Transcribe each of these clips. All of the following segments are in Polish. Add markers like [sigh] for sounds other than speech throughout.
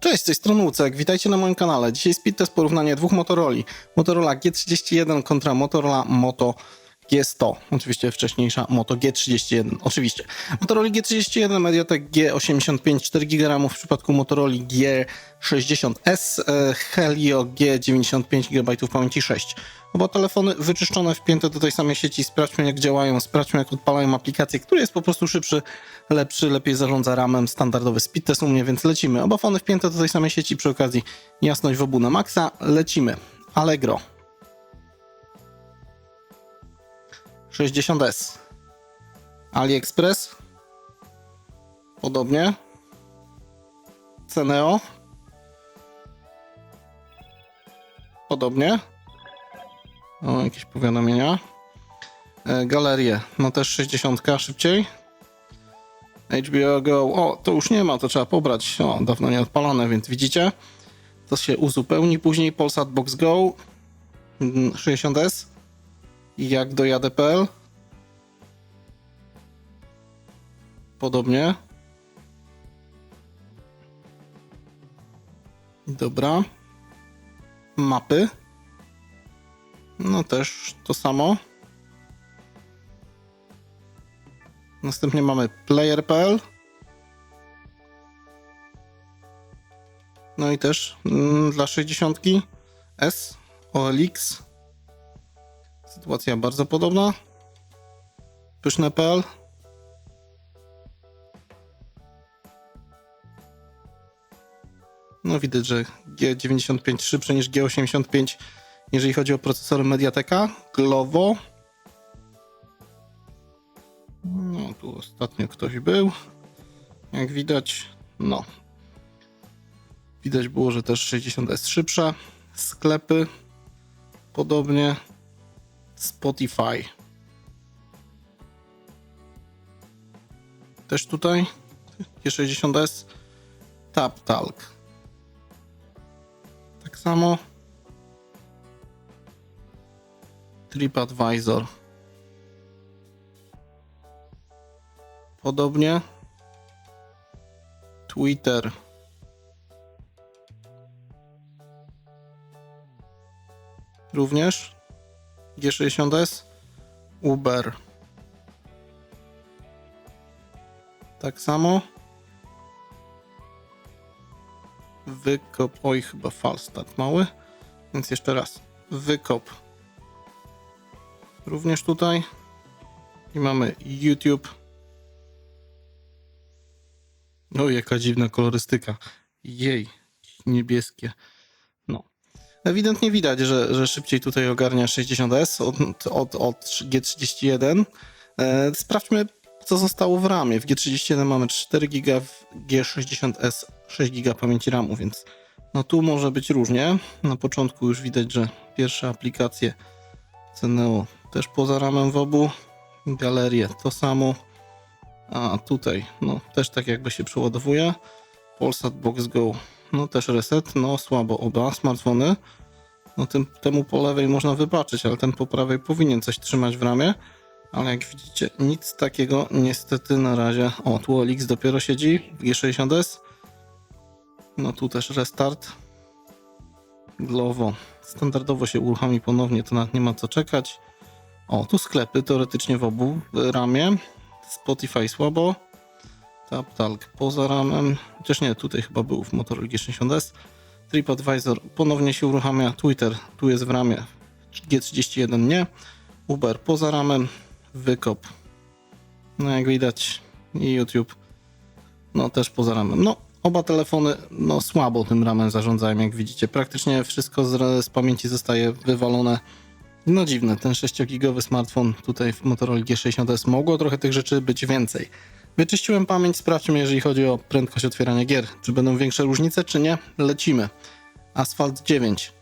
Cześć, z tej strony Łucek, witajcie na moim kanale. Dzisiaj speed test porównanie dwóch Motorola. Motorola G31 kontra Motorola Moto G100. Oczywiście wcześniejsza Moto G31, oczywiście. Motorola G31, Mediatek G85, 4 GB w przypadku Motorola G60S, e, Helio G95 GB pamięci 6. Oba telefony wyczyszczone, wpięte do tej samej sieci. Sprawdźmy jak działają, sprawdźmy jak odpalają aplikację, który jest po prostu szybszy, lepszy, lepiej zarządza ramem. Standardowy speed test u mnie, więc lecimy. Oba fony wpięte do tej samej sieci, przy okazji jasność w obu na maksa. Lecimy. Allegro. 60S. AliExpress. Podobnie. Ceneo. Podobnie. O, jakieś powiadomienia. E, galerie. No też 60 szybciej. HBO Go. O, to już nie ma, to trzeba pobrać. O, dawno nie odpalone, więc widzicie. To się uzupełni później. Polsat Box Go. mm, 60S. Jak dojadę.pl. Podobnie. Dobra. Mapy. No też to samo. Następnie mamy player.pl. No i też mm, dla 60 S OLX. Sytuacja bardzo podobna. Pyszne.pl. No widać, że G95 szybszy niż G85 jeżeli chodzi o procesory Mediateka. Glovo. No tu ostatnio ktoś był. Jak widać, no. Widać było, że też 60 jest szybsza. Sklepy. Podobnie. Spotify. Też tutaj. G60S. TapTalk. Tak samo. TripAdvisor. Podobnie. Twitter. Również. G60S. Uber. Tak samo. Wykop. Oj, chyba falstart mały. Więc jeszcze raz. Wykop. Również tutaj. I mamy YouTube. O, jaka dziwna kolorystyka. Jej, niebieskie. Ewidentnie widać, że, że szybciej tutaj ogarnia 60S od, od, od G31. E, sprawdźmy, co zostało w ramie. W G31 mamy 4 GB, w G60S 6 GB pamięci RAMu, więc no tu może być różnie. Na początku już widać, że pierwsze aplikacje Ceneo też poza ramem w obu. Galerie to samo. A tutaj, no też tak jakby się przeładowuje. Polsat Box Go, no też reset, no słabo oba smartfony. No tym, temu po lewej można wybaczyć, ale ten po prawej powinien coś trzymać w ramie. Ale jak widzicie, nic takiego niestety na razie. O, tu OLX dopiero siedzi w G60S. No tu też restart. Glovo. Standardowo się uruchomi ponownie, to nawet nie ma co czekać. O, tu sklepy teoretycznie w obu w ramie. Spotify słabo. TapTalk poza ramem. Chociaż nie, tutaj chyba był w Motorola G60S. TripAdvisor ponownie się uruchamia. Twitter tu jest w ramie. G31 nie. Uber poza ramem. Wykop. No jak widać. I YouTube. No też poza ramem. No oba telefony no słabo tym ramem zarządzają, jak widzicie. Praktycznie wszystko z, z pamięci zostaje wywalone. No dziwne, ten 6-gigowy smartfon tutaj w Motorola G60S mogło trochę tych rzeczy być więcej. Wyczyściłem pamięć, sprawdźmy jeżeli chodzi o prędkość otwierania gier. Czy będą większe różnice, czy nie? Lecimy. Asphalt 9.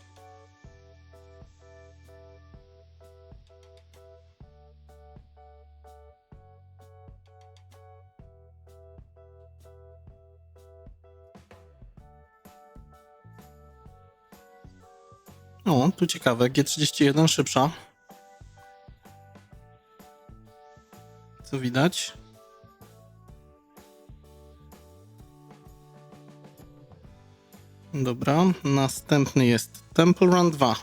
O, tu ciekawe, G31 szybsza. Co widać? Dobra, następny jest Temple Run 2.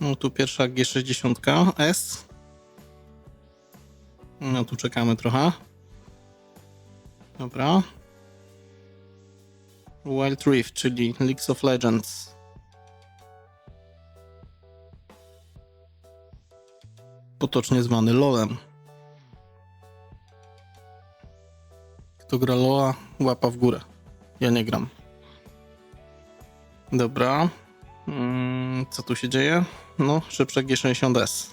No tu pierwsza G60S. No tu czekamy trochę. Dobra. Wild Rift, czyli Leagues of Legends. Potocznie zwany LoLem. Kto gra LoLa, łapa w górę. Ja nie gram. Dobra. Mm, co tu się dzieje? No, szybsze G60S.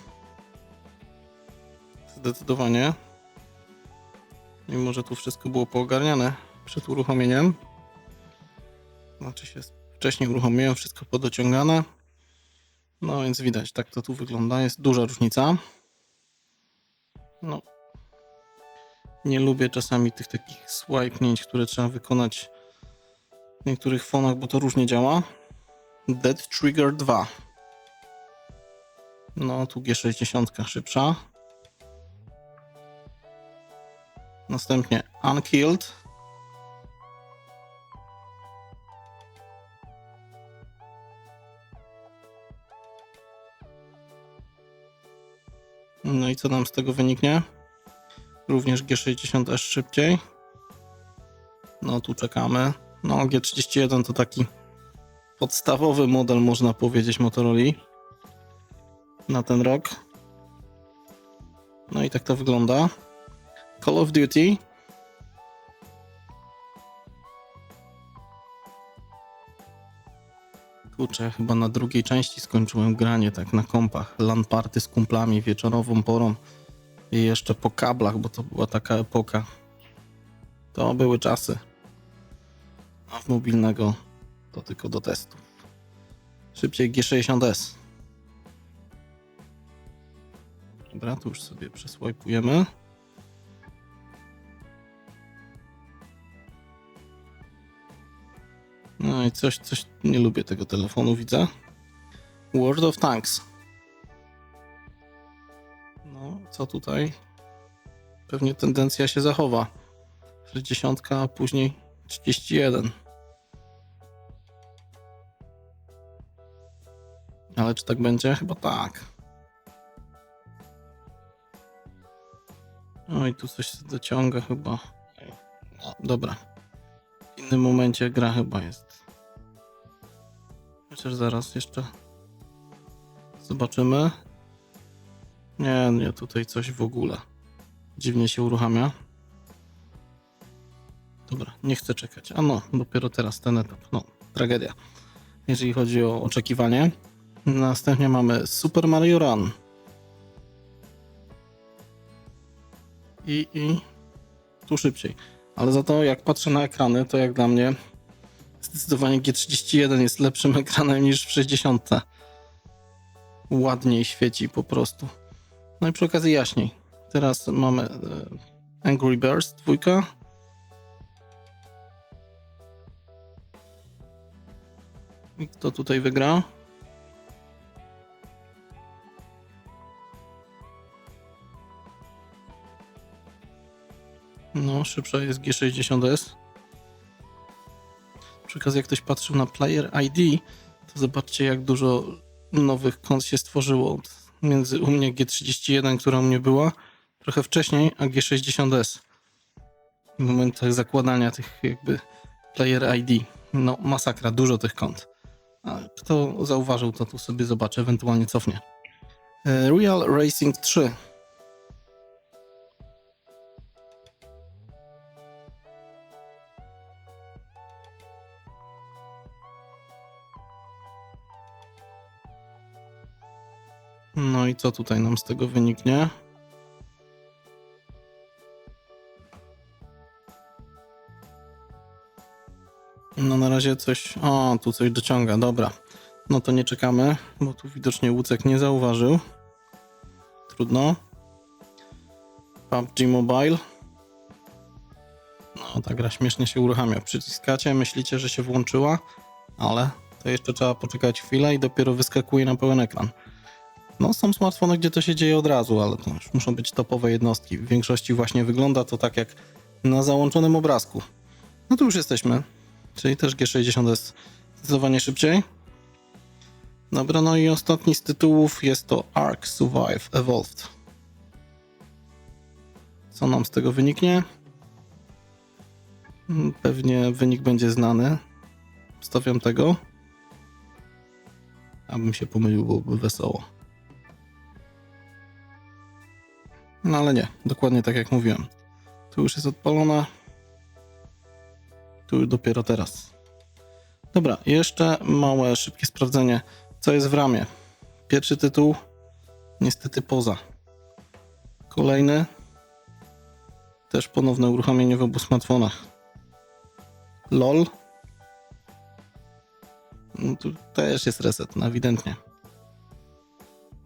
Zdecydowanie. Mimo, że tu wszystko było poogarniane przed uruchomieniem. Znaczy się wcześniej uruchomiłem, wszystko podociągane. No więc widać, tak to tu wygląda. Jest duża różnica. No. Nie lubię czasami tych takich swipnięć, które trzeba wykonać w niektórych fonach, bo to różnie działa. Dead Trigger 2. No, tu G60 szybsza. Następnie Unkilled. No i co nam z tego wyniknie? Również G60S szybciej. No tu czekamy. No G31 to taki podstawowy model, można powiedzieć, Motorola na ten rok. No i tak to wygląda. Call of Duty. Kurczę, chyba na drugiej części skończyłem granie tak na kompach. LAN party z kumplami wieczorową porą i jeszcze po kablach, bo to była taka epoka. To były czasy. A w mobilnego to tylko do testów. Szybciej G60S. Dobra, tu już sobie przesłajpujemy. No i coś, coś, nie lubię tego telefonu, widzę. World of Tanks. No, co tutaj? Pewnie tendencja się zachowa. 60, a później 31. Ale czy tak będzie? Chyba tak. No i tu coś dociąga chyba. No, dobra. W innym momencie gra chyba jest. Chociaż zaraz jeszcze zobaczymy. Nie, nie, tutaj coś w ogóle. Dziwnie się uruchamia. Dobra, nie chcę czekać. A no, dopiero teraz ten etap. No, tragedia. Jeżeli chodzi o oczekiwanie. Następnie mamy Super Mario Run. I, i tu szybciej. Ale za to jak patrzę na ekrany, to jak dla mnie zdecydowanie G31 jest lepszym [laughs] ekranem niż w 60. Ładniej świeci po prostu. No i przy okazji jaśniej. Teraz mamy e, Angry Birds dwójka. I kto tutaj wygra? No, szybsza jest G60S. Przy okazji, jak ktoś patrzył na Player ID, to zobaczcie, jak dużo nowych kont się stworzyło. Między u mnie G31, która u mnie była, trochę wcześniej, a G60S. W momentach zakładania tych jakby Player ID. No, masakra, dużo tych kont. A kto zauważył, to tu sobie zobaczę, ewentualnie cofnie. E, Real Racing 3. No i co tutaj nam z tego wyniknie? No na razie coś... O, tu coś dociąga, dobra. No to nie czekamy, bo tu widocznie Łucek nie zauważył. Trudno. PUBG Mobile. No, ta gra śmiesznie się uruchamia. Przyciskacie, myślicie, że się włączyła, ale to jeszcze trzeba poczekać chwilę i dopiero wyskakuje na pełen ekran. No, są smartfony, gdzie to się dzieje od razu, ale to już muszą być topowe jednostki. W większości właśnie wygląda to tak jak na załączonym obrazku. No tu już jesteśmy, czyli też G60 zdecydowanie szybciej. Dobra, no i ostatni z tytułów jest to Ark Survive Evolved. Co nam z tego wyniknie? Mm, Pewnie wynik będzie znany. Stawiam tego. Abym się pomylił, byłoby wesoło. No ale nie, dokładnie tak jak mówiłem. Tu już jest odpalona. Tu dopiero teraz. Dobra, jeszcze małe, szybkie sprawdzenie, co jest w ramie. Pierwszy tytuł, niestety poza. Kolejny, też ponowne uruchomienie w obu smartfonach. LOL. No tu też jest reset, ewidentnie.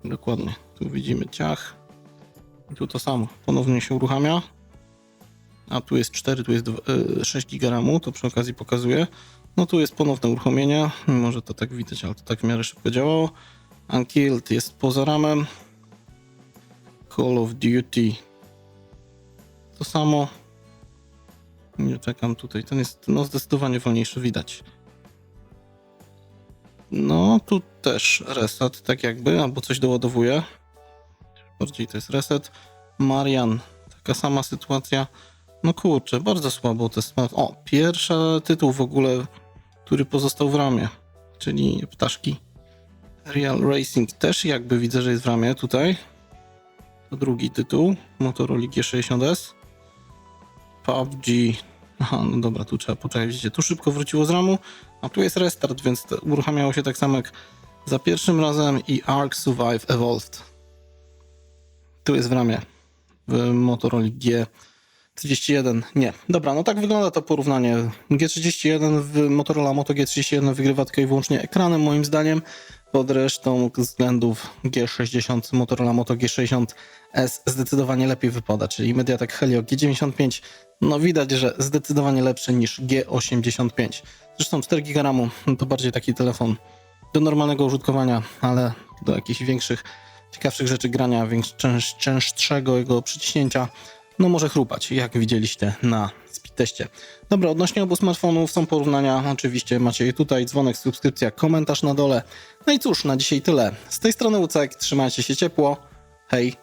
Dokładnie. Tu widzimy ciach. I tu to samo. Ponownie się uruchamia. A tu jest 4, tu jest dwa- y, 6 GB RAMu, to przy okazji pokazuję. No tu jest ponowne uruchomienie. Może to tak widać, ale to tak w miarę szybko działało. Unkilled jest poza ramem. Call of Duty. To samo. Nie czekam tutaj. Ten jest no, zdecydowanie wolniejszy, widać. No, tu też reset, tak jakby, albo coś doładowuje. Bardziej to jest reset. Marian, taka sama sytuacja. No kurczę, bardzo słabo te smart... O, pierwszy tytuł w ogóle, który pozostał w ramie, czyli ptaszki. Real Racing też jakby widzę, że jest w ramie tutaj. To drugi tytuł, Motorola G60S. PUBG. Aha, no dobra, tu trzeba poczekać. Widzicie, tu szybko wróciło z ramu, a tu jest restart, więc uruchamiało się tak samo jak za pierwszym razem i Ark Survive Evolved. Tu jest w ramie w Motorola G31. Nie. Dobra, no tak wygląda to porównanie. G31 w Motorola Moto G31 wygrywa tylko i wyłącznie ekranem moim zdaniem. Pod resztą względów G60 Motorola Moto G60S zdecydowanie lepiej wypada, czyli Mediatek Helio G95 no widać, że zdecydowanie lepszy niż G85. Zresztą 4 GB to bardziej taki telefon do normalnego użytkowania, ale do jakichś większych, ciekawszych rzeczy grania, większ, częst, częstszego jego przyciśnięcia, no może chrupać, jak widzieliście na speed teście. Dobra, odnośnie obu smartfonów są porównania, oczywiście macie je tutaj, dzwonek, subskrypcja, komentarz na dole. No i cóż, na dzisiaj tyle. Z tej strony Łucek, trzymajcie się ciepło, hej!